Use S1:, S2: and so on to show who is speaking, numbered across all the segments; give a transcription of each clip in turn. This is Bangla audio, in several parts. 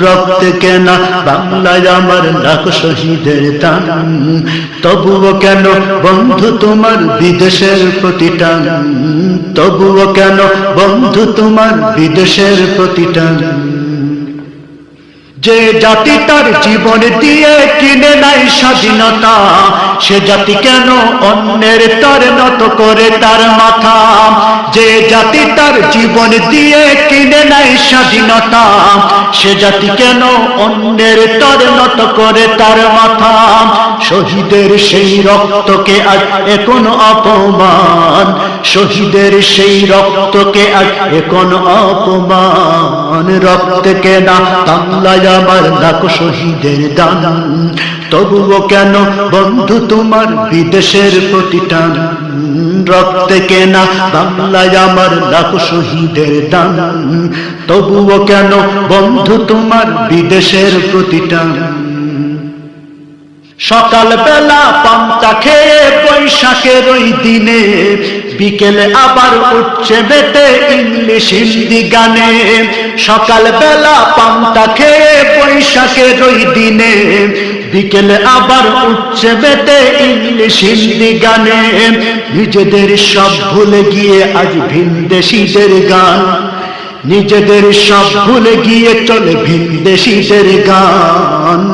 S1: রক্ত কেনা বাংলায় আমার লাখ শহীদের দান তবুও কেন বন্ধু তোমার বিদেশের প্রতিটান? তবুও কেন বন্ধু তোমার বিদেশের প্রতিটান? যে জাতি তার জীবন দিয়ে কিনে নাই স্বাধীনতা, সে জাতি কেন অন্যের তার নত করে তার মাথা? যে জাতি তার জীবন দিয়ে কিনে নাই স্বাধীনতা, সে জাতি কেন অন্যের তার নত করে তার মাথা? শহীদের সেই রক্তকে আজ এখন অপমান শহীদের সেই রক্তকে আজ এখন অপমান রক্তকে না বাংলায় আমার লাখ শহীদের দান। তবুও কেন বন্ধু তোমার বিদেশের প্রতিটান রক্তে কেনা বাংলায় আমার লাখ শহীদের দান। তবুও কেন বন্ধু তোমার বিদেশের প্রতিটান সকাল বেলা পান্তা খেয়ে বৈশাখের ওই দিনে বিকেলে আবার উঠছে বেটে ইংলিশ হিন্দি গানে। সকাল বেলা পান্তা খেয়ে বৈশাখের ওই দিনে বিকেলে আবার উঠছে বেটে ইংলিশ হিন্দি গানে। নিজেদের সব ভুলে গিয়ে আজ ভিনদেশিদের গান। নিজেদের সব ভুলে গিয়ে চলে ভিনদেশিদের গান।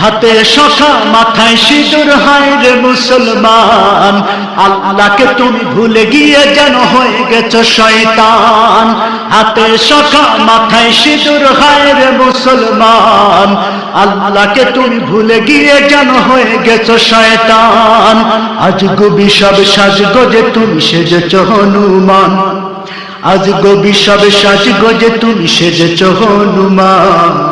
S1: হাতে সখা মাথায় সিঁদুর, হায় রে মুসলমান। আল্লাহকে তুমি ভুলে গিয়ে যেন হয়ে গেছ শয়তান। হাতে সখা মাথায় সিঁদুর, হায় রে মুসলমান। আল্লাহকে তুমি ভুলে গিয়ে যেন হয়ে গেছ শয়তান। আজ গবি সব সাজ গজে তুমি সেজেছ হনুমান। আজ গবি সবে সাজ গজে তুমি সেজেছ হনুমান।